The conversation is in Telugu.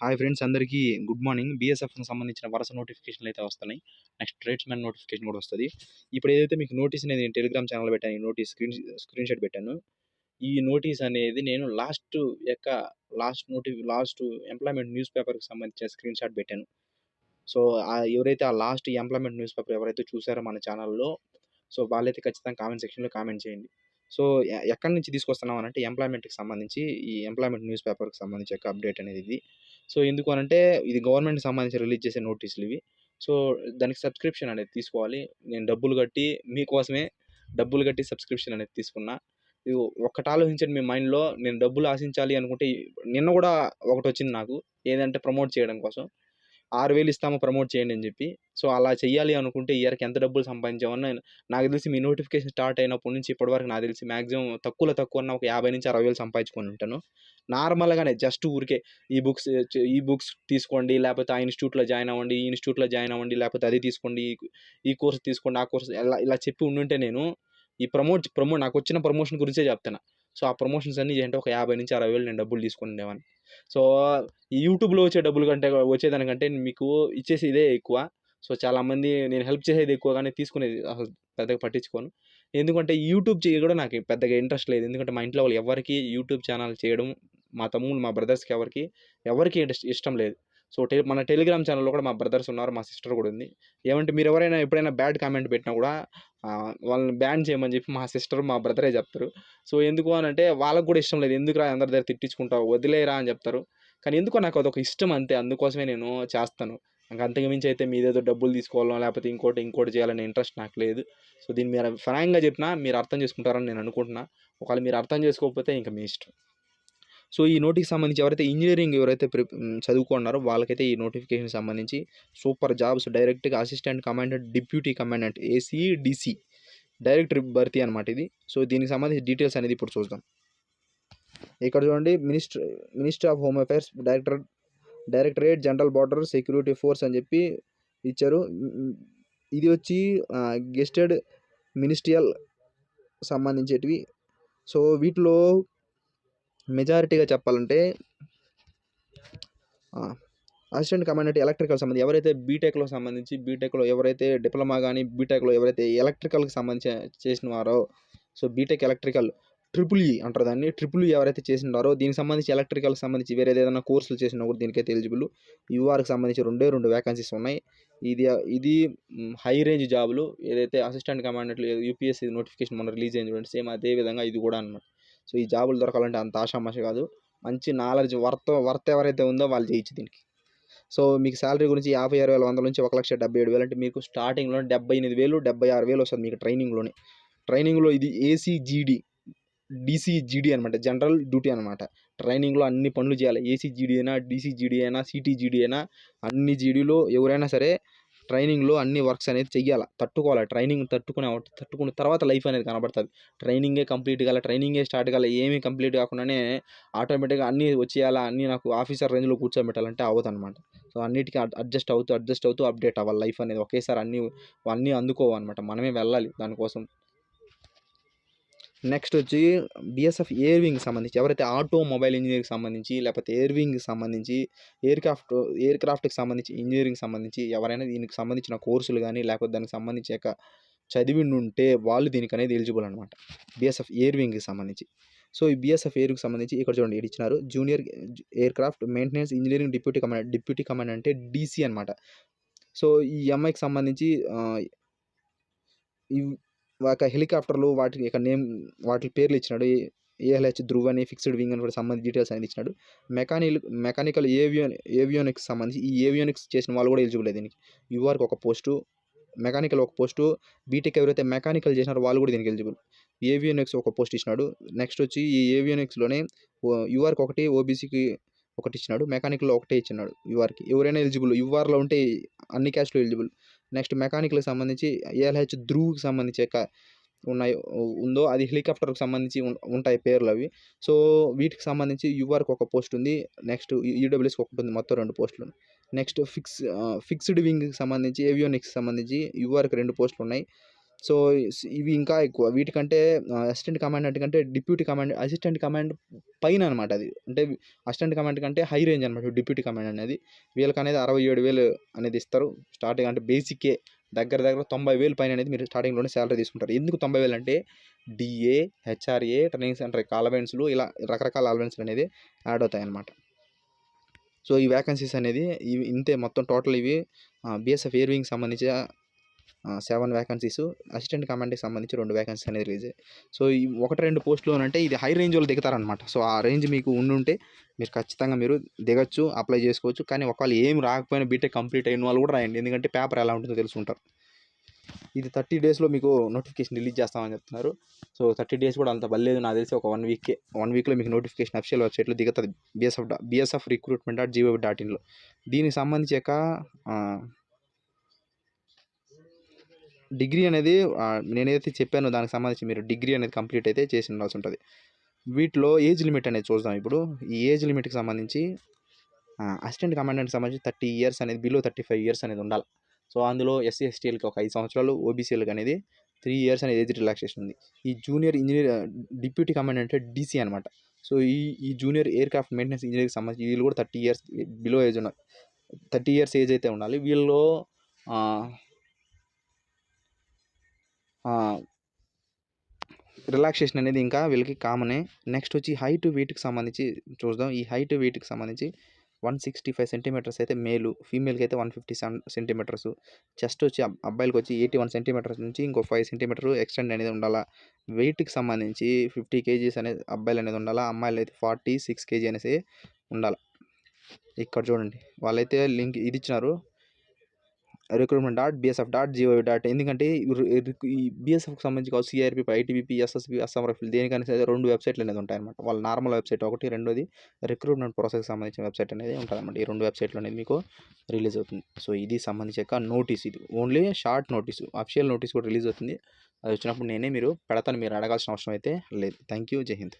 హాయ్ ఫ్రెండ్స్ అందరికీ గుడ్ మార్నింగ్. బీఎస్ఎఫ్కి సంబంధించిన వరుస నోటిఫికేషన్లు అయితే వస్తున్నాయి. నెక్స్ట్ ట్రేడ్స్మెన్ నోటిఫికేషన్ కూడా వస్తుంది. ఇప్పుడు ఏదైతే మీకు నోటీస్ అనేది నేను టెలిగ్రామ్ ఛానల్ పెట్టాను ఈ నోటీస్ స్క్రీన్ స్క్రీన్ షాట్ పెట్టాను ఈ నోటీస్ అనేది నేను లాస్ట్ యొక్క లాస్ట్ నోటి లాస్ట్ ఎంప్లాయ్మెంట్ న్యూస్ పేపర్కి సంబంధించిన స్క్రీన్ షాట్ పెట్టాను. సో ఎవరైతే ఆ లాస్ట్ ఎంప్లాయ్మెంట్ న్యూస్ పేపర్ ఎవరైతే చూసారో మన ఛానల్లో సో వాళ్ళైతే ఖచ్చితంగా కామెంట్ సెక్షన్లో కామెంట్ చేయండి. సో ఎక్కడి నుంచి తీసుకొస్తున్నాం అంటే ఎంప్లాయ్మెంట్కి సంబంధించి ఈ ఎంప్లాయ్మెంట్ న్యూస్ పేపర్కి సంబంధించి యొక్క అప్డేట్ అనేది ఇది. సో ఎందుకు అనంటే ఇది గవర్నమెంట్కి సంబంధించి రిలీజ్ చేసే నోటీసులు ఇవి. సో దానికి సబ్స్క్రిప్షన్ అనేది తీసుకోవాలి. నేను డబ్బులు కట్టి మీకోసమే డబ్బులు కట్టి సబ్స్క్రిప్షన్ అనేది తీసుకున్నా. ఇది ఒక్కటి ఆలోచించండి మీ మైండ్లో. నేను డబ్బులు ఆశించాలి అనుకుంటే నిన్న కూడా ఒకటి వచ్చింది నాకు. ఏదంటే ప్రమోట్ చేయడం కోసం. ఆరు వేలు ఇస్తాము ప్రమోట్ చేయండి అని చెప్పి. సో అలా చేయాలి అనుకుంటే ఇయర్కి ఎంత డబ్బులు సంపాదించామని నాకు తెలిసి మీ నోటిఫికేషన్ స్టార్ట్ అయినప్పటి నుంచి ఇప్పటివరకు నాకు తెలిసి మ్యాక్సిమం తక్కువలో తక్కువ ఒక యాభై నుంచి అరవై వేలు సంపాదించుకొని ఉంటాను. నార్మల్గానే జస్ట్ ఊరికే ఈ బుక్స్ ఈ బుక్స్ తీసుకోండి లేకపోతే ఆ ఇన్స్టిట్యూట్లో జాయిన్ అవ్వండి ఈ ఇన్స్టిట్యూట్లో జాయిన్ అవ్వండి లేకపోతే అది తీసుకోండి ఈ- ఈ కోర్స్ తీసుకోండి ఆ కోర్స్ ఇలా ఇలా చెప్పి ఉండుంటే నేను ఈ ప్రమోట్ ప్రమోట్ నాకు వచ్చిన ప్రమోషన్ గురించే చెప్తాను సో ఆ ప్రమోషన్స్ అన్ని ఏంటంటే ఒక యాభై నుంచి అరవై వేలు నేను డబ్బులు తీసుకుని సో ఈ యూట్యూబ్లో వచ్చే డబ్బులు కంటే వచ్చేదానికంటే మీకు ఇచ్చేసి ఇదే ఎక్కువ. సో చాలామంది నేను హెల్ప్ చేసేది ఎక్కువ కానీ తీసుకునేది అసలు పెద్దగా పట్టించుకోను. ఎందుకంటే యూట్యూబ్ చేయ కూడా నాకు పెద్దగా ఇంట్రెస్ట్ లేదు. ఎందుకంటే మా ఇంట్లో వాళ్ళు ఎవరికి యూట్యూబ్ ఛానల్ చేయడం మా తమ్ముళ్ళు మా బ్రదర్స్కి ఎవరికి ఎవరికి ఇంట్రెస్ట్ ఇష్టం లేదు. సో టె మన టెలిగ్రామ్ ఛానల్లో కూడా మా బ్రదర్స్ ఉన్నారు మా సిస్టర్ కూడా ఉంది. ఏమంటే మీరు ఎవరైనా ఎప్పుడైనా బ్యాడ్ కామెంట్ పెట్టినా కూడా వాళ్ళని బ్యాన్ చేయమని చెప్పి మా సిస్టర్ మా బ్రదరే చెప్తారు. సో ఎందుకు అని అంటే వాళ్ళకు కూడా ఇష్టం లేదు. ఎందుకురా అందరి దగ్గర తిట్టించుకుంటావు వదిలేరా అని చెప్తారు. కానీ ఎందుకో నాకు అదొక ఇష్టం అంతే. అందుకోసమే నేను చేస్తాను. నాకు అంతకు మించి అయితే మీదేదో డబ్బులు తీసుకోవాలో లేకపోతే ఇంకోటి ఇంకోటి చేయాలనే ఇంట్రెస్ట్ నాకు లేదు. సో దీన్ని మీరు ఫ్రాంక్గా చెప్పినా మీరు అర్థం చేసుకుంటారని నేను అనుకుంటున్నా. ఒకవేళ మీరు అర్థం చేసుకోకపోతే ఇంకా మీ ఇష్టం. సో ఈ నోటికి సంబంధించి ఎవరైతే ఇంజనీరింగ్ ఎవరైతే ప్రి చదువుకున్నారో వాళ్ళకైతే ఈ నోటిఫికేషన్ సంబంధించి సూపర్ జాబ్స్ డైరెక్ట్గా assistant commandant deputy commandant AC DC direct భర్తీ అనమాట ఇది. సో దీనికి సంబంధించి డీటెయిల్స్ అనేది ఇప్పుడు చూద్దాం. ఇక్కడ చూడండి minister minister of home affairs director directorate general border security force అని చెప్పి ఇచ్చారు. ఇది వచ్చి గెస్టెడ్ మినిస్ట్రియల్ సంబంధించేటివి. సో వీటిలో మెజారిటీగా చెప్పాలంటే అసిస్టెంట్ కమాండెంట్ ఎలక్ట్రికల్ సంబంధించి ఎవరైతే బీటెక్లో సంబంధించి బీటెక్లో ఎవరైతే డిప్లొమా కానీ బీటెక్లో ఎవరైతే ఎలక్ట్రికల్కి సంబంధించి చేసిన వారో so B Tech electrical triple E అంటారు దాన్ని. ట్రిపుల్ ఈ ఎవరైతే చేసినారో దీనికి సంబంధించి ఎలక్ట్రికల్కి సంబంధించి వేరే ఏదైనా కోర్సులు చేసినా కూడా దీనికైతే ఎలిజిబుల్. యూఆర్కి సంబంధించి రెండే రెండు వేకెన్సీస్ ఉన్నాయి. ఇది ఇది హై రేంజ్ జాబులు. ఏదైతే అసిస్టెంట్ కమాండెంట్లు యూపీఎస్సీ నోటిఫికేషన్ మన రిలీజ్ అయింది చూడండి సేమ్ అదే విధంగా ఇది కూడా అనమాట సో ఈ జాబులు దొరకాలంటే అంత ఆషామాష కాదు. మంచి నాలెడ్జ్ వర్త్ వర్త్ ఎవరైతే ఉందో వాళ్ళు చేయొచ్చు దీనికి. సో మీకు శాలరీ గురించి యాభై ఆరు వేల వందల నుంచి ఒక లక్ష డెబ్బై ఏడు వేలు అంటే మీకు స్టార్టింగ్లో డెబ్బై ఎనిమిది వేలు డెబ్బై ఆరు వేలు వస్తుంది మీకు ట్రైనింగ్లోనే. ట్రైనింగ్లో ఇది ఏసీజీడీ డీసీజీడీ అనమాట జనరల్ డ్యూటీ అనమాట ట్రైనింగ్లో అన్ని పనులు చేయాలి. ఏసీజీడీ అయినా డీసీజీడీ అయినా సిటీజీడీ అయినా అన్ని జీడీలో ఎవరైనా సరే ట్రైనింగ్లో అన్ని వర్క్స్ అనేది చెయ్యాలి. తట్టుకోవాలి. ట్రైనింగ్ తట్టుకునే తట్టుకున్న తర్వాత లైఫ్ అనేది కనబడుతుంది. ట్రైనింగే కంప్లీట్ కాలే ట్రైనింగే స్టార్ట్ కాలే ఏమీ కంప్లీట్ కాకుండానే ఆటోమేటిక్గా అన్నీ వచ్చేయాలా అన్నీ నాకు ఆఫీసర్ రేంజ్లో కూర్చోబెట్టాలంటే అవ్వదు అనమాట సో అన్నిటికీ అడ్జస్ట్ అవుతూ అడ్జస్ట్ అవుతూ అప్డేట్ అవ్వాలి. లైఫ్ అనేది ఒకేసారి అన్నీ అన్నీ అందుకోవన్నమాట. మనమే వెళ్ళాలి దానికోసం. నెక్స్ట్ వచ్చి బిఎస్ఎఫ్ ఎయిర్ వింగ్ సంబంధించి ఎవరైతే ఆటో మొబైల్ ఇంజనీరింగ్ సంబంధించి లేకపోతే ఎయిర్ వింగ్కి సంబంధించి ఎయిర్ క్రాఫ్ట్ ఎయిర్ క్రాఫ్ట్కి సంబంధించి ఇంజనీరింగ్ సంబంధించి ఎవరైనా దీనికి సంబంధించిన కోర్సులు కానీ లేకపోతే దానికి సంబంధించి యొక్క చదివి ఉంటే వాళ్ళు దీనికి అనేది ఎలిజిబుల్ అనమాట బిఎస్ఎఫ్ ఎయిర్ వింగ్కి సంబంధించి. సో ఈ బిఎస్ఎఫ్ ఎయిర్కి సంబంధించి ఇక్కడ చూడండి ఇక్కడ ఇచ్చినారు. Junior aircraft maintenance engineering deputy commandant deputy commandant అంటే డీసీ అనమాట సో ఈ అమ్మాయికి సంబంధించి ఒక హెలికాప్టర్లు వాటి యొక్క నేమ్ వాటి పేర్లు ఇచ్చినాడు. ఏఎల్హెచ్ ధ్రువ్ అని ఫిక్స్డ్ వింగ్ అని కూడా సంబంధించి డీటెయిల్స్ అనేది ఇచ్చినాడు. మెకానికల్ మెకానికల్ ఏవియోన్ ఏవియోనిక్స్ సంబంధించి ఈ ఏవియోనిక్స్ చేసిన వాళ్ళు కూడా ఎలిజిబుల్ దీనికి. యూఆర్కి ఒక పోస్టు మెకానికల్ ఒక పోస్టు బీటెక్ ఎవరైతే మెకానికల్ చేసినారో వాళ్ళు కూడా దీనికి ఎలిజిబుల్. ఏవియోనిక్స్ ఒక పోస్ట్ ఇచ్చినాడు. నెక్స్ట్ వచ్చి ఈ ఏవియోనిక్స్లోనే యూఆర్కి ఒకటి ఓబీసీకి ఒకటి ఇచ్చినాడు. మెకానికల్లో ఒకటే ఇచ్చినాడు యూఆర్కి ఎవరైనా ఎలిజిబుల్ యూఆర్లో ఉంటే అన్ని క్యాస్ట్లో ఎలిజిబుల్. నెక్స్ట్ మెకానికల్కి సంబంధించి ఏఎల్హెచ్ ధ్రువుకి సంబంధించి ఉన్నాయి ఉందో అది హెలికాప్టర్కి సంబంధించి ఉంటాయి పేర్లు అవి. సో వీటికి సంబంధించి యూఆర్కి ఒక పోస్ట్ ఉంది నెక్స్ట్ ఈడబ్ల్యూఎస్కి ఒకటి ఉంది మొత్తం రెండు పోస్టులు. నెక్స్ట్ ఫిక్స్ ఫిక్స్డ్ వింగ్కి సంబంధించి ఏవియోనిక్స్ సంబంధించి యూఆర్కి రెండు పోస్టులు ఉన్నాయి. సో ఇవి ఇంకా ఎక్కువ. వీటికంటే అసిస్టెంట్ కమాండెంట్ కంటే డిప్యూటీ కమాండ్ అసిస్టెంట్ కమాండ్ పైన అనమాట అది. అంటే అసిస్టెంట్ కమాండ్ కంటే హై రేంజ్ అనమాట డిప్యూటీ కమాండ్ అనేది వీళ్ళకి అనేది అరవై ఏడు వేలు అనేది ఇస్తారు. స్టార్టింగ్ అంటే బేసికే దగ్గర దగ్గర తొంభై వేలు పైన అనేది మీరు స్టార్టింగ్లోనే శాలరీ తీసుకుంటారు. ఎందుకు తొంభై వేలు అంటే డిఏ హెచ్ఆర్ఏ ట్రైనింగ్ సెంటర్ అలవెన్స్లు ఇలా రకరకాల అలవెన్స్లు అనేది యాడ్ అవుతాయి అన్నమాట. సో ఈ వ్యాకెన్సీస్ అనేది ఇవి ఇంతే మొత్తం టోటల్ ఇవి బిఎస్ఎఫ్ ఎయిర్ వింగ్ సంబంధించి సెవెన్ వ్యాకెన్సీస్ అసిస్టెంట్ కమాండ్కి సంబంధించి రెండు వ్యాకెన్సీస్ అనేది రిలీజ్ సో ఈ ఒకటి రెండు పోస్టులు అంటే ఇది హై రేంజ్ వాళ్ళు దిగుతారనమాట సో ఆ రేంజ్ మీకు ఉండుంటే మీరు ఖచ్చితంగా మీరు దిగచ్చు అప్లై చేసుకోవచ్చు. కానీ ఒకవేళ ఏం రాకపోయినా బీటెక్ కంప్లీట్ అయిన వాళ్ళు కూడా రాయండి. ఎందుకంటే పేపర్ ఎలా ఉంటుందో తెలుసుకుంటారు ఇది థర్టీ డేస్లో మీకు నోటిఫికేషన్ రిలీజ్ చేస్తామని చెప్తున్నారు. సో థర్టీ డేస్ కూడా అంత బలేదు నాకు తెలిసి ఒక వన్ వీక్కే వన్ వీక్లో మీకు నోటిఫికేషన్ అఫిషియల్ వెబ్సైట్లో దిగుతుంది. BSF BSF recruitment dot gov dot ఇన్లో దీనికి సంబంధించి యొక్క డిగ్రీ అనేది నేనైతే చెప్పానో దానికి సంబంధించి మీరు డిగ్రీ అనేది కంప్లీట్ అయితే చేసి ఉండాల్సి ఉంటుంది వీటిలో ఏజ్ లిమిట్ అనేది చూద్దాం ఇప్పుడు. ఈ ఏజ్ లిమిట్కి సంబంధించి అసిస్టెంట్ కమాండెంట్ సంబంధించి థర్టీ ఇయర్స్ అనేది బిలో థర్టీ ఫైవ్ ఇయర్స్ అనేది ఉండాలి. సో అందులో ఎస్సీ ఎస్టీలకి ఒక ఐదు సంవత్సరాలు ఓబీసీలకు అనేది త్రీ ఇయర్స్ అనేది ఏజ్ రిలాక్సేషన్ ఉంది. ఈ జూనియర్ ఇంజనీర్ డిప్యూటీ కమాండెంట్ అంటే డీసీ అనమాట సో ఈ ఈ జూనియర్ ఎయిర్ క్రాఫ్ట్ మెయింటెనెన్స్ ఇంజనీర్కి సంబంధించి వీళ్ళు కూడా థర్టీ ఇయర్స్ బిలో ఏజ్ ఉన్నారు థర్టీ ఇయర్స్ ఏజ్ అయితే ఉండాలి. వీళ్ళు రిలాక్సేషన్ అనేది ఇంకా వీళ్ళకి కామనే నెక్స్ట్ వచ్చి హైట్ వెయిట్కి సంబంధించి చూద్దాం. ఈ హైట్ వెయిట్కి సంబంధించి వన్ సిక్స్టీ ఫైవ్ సెంటీమీటర్స్ అయితే మేలు ఫీమేల్కి అయితే one fifty seven centimetres chest వచ్చి అబ్బాయిలకి వచ్చి ఎయిటీ వన్ సెంటీమీటర్స్ నుంచి ఇంకో ఫైవ్ సెంటీమీటర్ ఎక్స్టెండ్ అనేది ఉండాలా. వెయిట్కి సంబంధించి ఫిఫ్టీ కేజీస్ అనేది అబ్బాయిలు అనేది ఉండాలా. అమ్మాయిలు అయితే ఫార్టీ సిక్స్ కేజీ అనేసి ఉండాలి. ఇక్కడ చూడండి. వాళ్ళైతే లింక్ ఇది ఇచ్చినారు. Recruitment dot BSF dot gov dot ఎందుకంటే ఈ బిఎస్ఎఫ్కి సంబంధించి కావచ్చు CRP ITBP SSB Assam rifle దేనికైనా సరే రెండు వెబ్సైట్లు అనేది ఉంటాయి అనమాట వాళ్ళ నార్మల్ వెబ్సైట్ ఒకటి రెండోది రిక్రూట్మెంట్ ప్రాసెస్కి సంబంధించిన వెబ్సైట్ అనేది ఉంటుందన్నమాట. ఈ రెండు వెబ్సైట్లు అనేది మీకు రిలీజ్ అవుతుంది. సో ఇది సంబంధించి నోటీస్ ఇది. Only short notice official notice కూడా రిలీజ్ అవుతుంది. అది వచ్చినప్పుడు నేనే మీరు పెడతాను మీరు అడగాల్సిన అవసరం అయితే లేదు. థ్యాంక్ యూ జై హింద్.